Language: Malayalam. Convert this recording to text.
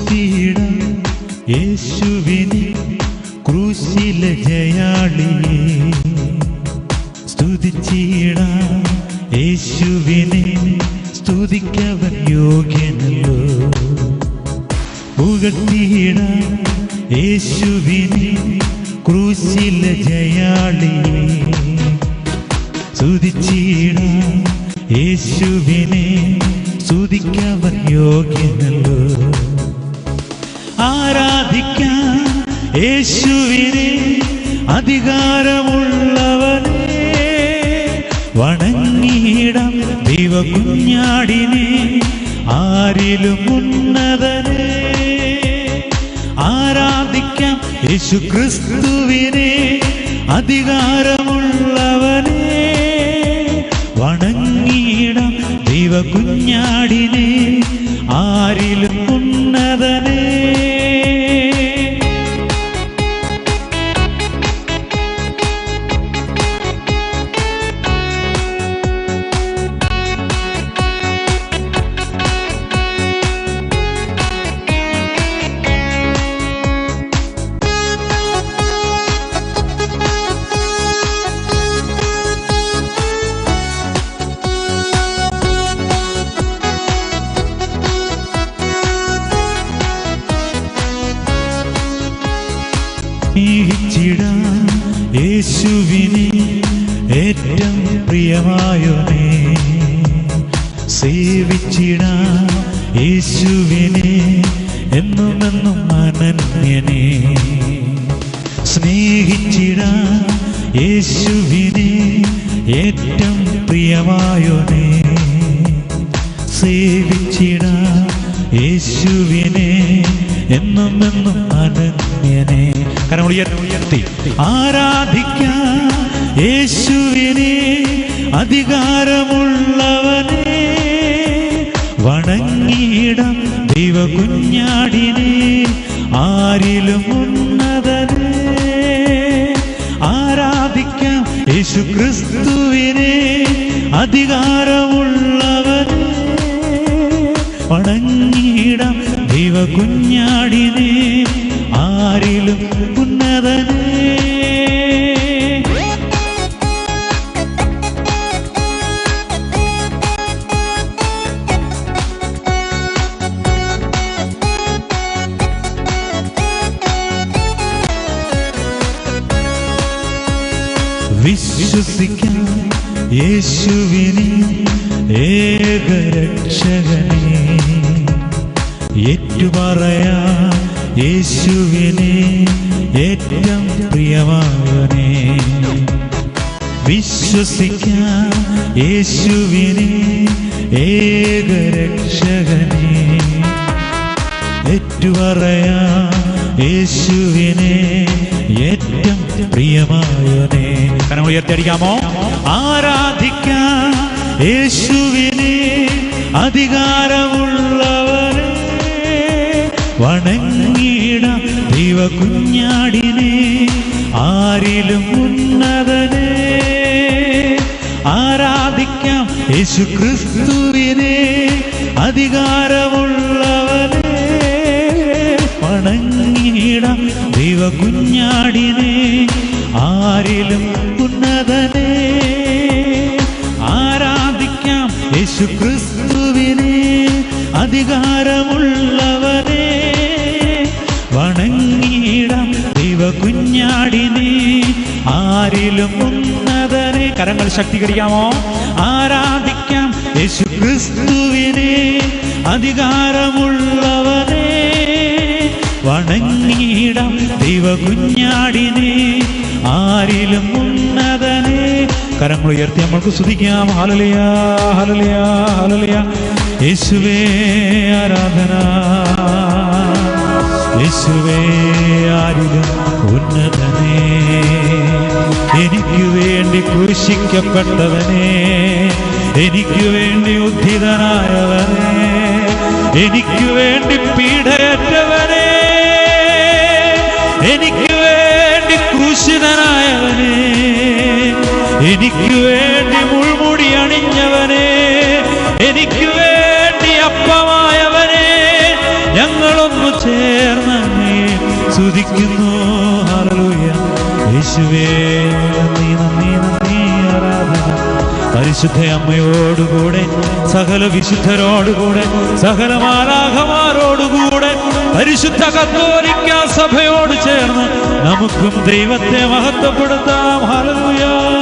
കുത്തിയിടം യേശുവിനെ ക്രൂശിലെ ജയാളിയെ. സ്തുതിച്ചിടാം യേശുവിനെ സ്തുതിക്കവൻ യോഗ്യനല്ലോ. പുകഴ്ത്തിയിടാം യേശുവിനെ ക്രൂശിലെ ജയാളിയെ. സ്തുതിച്ചിടാം യേശുവിനെ സ്തുതിക്കവൻ യോഗ്യന യേശുവിനെ അധികാരമുള്ളവനെ വണങ്ങിയിടം ദൈവകുഞ്ഞാടിനെ ആരിലും ഉന്നതനെ. ആരാധിക്കാം യേശു ക്രിസ്തുവിനെ അധികാരമുള്ളവനെ വണങ്ങിയിടം ദൈവകുഞ്ഞാടിനെ ആരിലും ഉന്നതനെ. യേശുവിനെ ഏറ്റവും പ്രിയമായോനെ. സേവിച്ചിടാം യേശുവിനെ എന്നും എന്നും അനന്യനെ. സ്നേഹിച്ചിടാം യേശുവിനെ ഏറ്റവും പ്രിയമായോനെ. സേവിച്ചിടാം യേശുവിനെ എന്നും എന്നും അനന്യനെ കാരണം ഉയർത്തി ആരാധിക്കാം യേശുവിനെ അധികാരമുള്ളവനെ ദൈവ കുഞ്ഞാടിനെ ആരിലും ഉന്നതനെ ആരാധിക്കാം യേശു ക്രിസ്തുവിനെ അധികാരമുള്ളവനെ ദൈവകുഞ്ഞാടിനെ ആരിലും ഉന്നതനെ. വിശ്വസിക്കാം യേശുവിനെ ഏകരക്ഷകനെ. ഏറ്റുപറയാം യേശുവിനെ ഏറ്റവും പ്രിയമാവനെ വിശ്വസിക്കാം യേശുവിനെ ഏകരക്ഷകനെ. ഏറ്റുപറയാ യേശുവിനെ ഏറ്റവും പ്രിയമായനെ കനം ഉയർത്തിയടിക്കാമോ? ആരാധിക്കാം യേശുവിനെ അധികാരമുള്ളവനെ വണങ്ങിയിടാം ദൈവകുഞ്ഞാടിനെ ആരിലും ഉന്നതനെ. ആരാധിക്കാം യേശു ക്രിസ്തുവിനെ അധികാരമുള്ളവനെ. വണങ്ങിട ദൈവ കുഞ്ഞാടിനെ ആരിലും ഉന്നതനെ. ആരാധിക്കാം യേശു ക്രിസ്തുവിനെ അധികാരമുള്ളവനെ ആരിലും ഉന്നതനെ കരങ്ങൾ ശക്തീകരിക്കാമോ? ആരാധിക്കാം യേശു ക്രിസ്തുവിനെ അധികാരമുള്ളവനെ വണങ്ങിയിടാം ദൈവകുഞ്ഞാടിനെ ആരിലും ഉന്നതനെ കരങ്ങൾ ഉയർത്തി നമ്മൾക്ക് സ്തുതിക്കാം. ഹലലിയ ഹലലിയ ഹലലിയ യേശുവേ ആരാധന. യേശുവേ ആരിലും ഉന്നതനേ എനിക്ക് വേണ്ടി കുരിശിക്കപ്പെട്ടവനെ എനിക്ക് വേണ്ടി ഉദ്ധിതനായവനേ എനിക്ക് വേണ്ടി പീഡയറ്റവനേ എനിക്ക് വേണ്ടി ക്രൂശിതനായവനെ എനിക്ക് വേണ്ടി മുൾമുടി അണിഞ്ഞവനേ എനിക്ക് വേണ്ടി അപ്പമായവനെ ഞങ്ങളൊന്നു ചേർന്നേ സ്തുതിക്കുന്നു. ഹല്ലേലൂയ. യേശുവേ നന്ദി നന്ദി നന്ദി ആരാധന. പരിശുദ്ധ അമ്മയോടുകൂടെ സകല വിശുദ്ധരോടുകൂടെ സകല മാലാഖമാരോടുകൂടെ പരിശുദ്ധ കത്തോലിക്ക സഭയോട് ചേർന്ന് നമുക്കും ദൈവത്തെ മഹത്വപ്പെടുത്താം. ഹല്ലേലൂയ.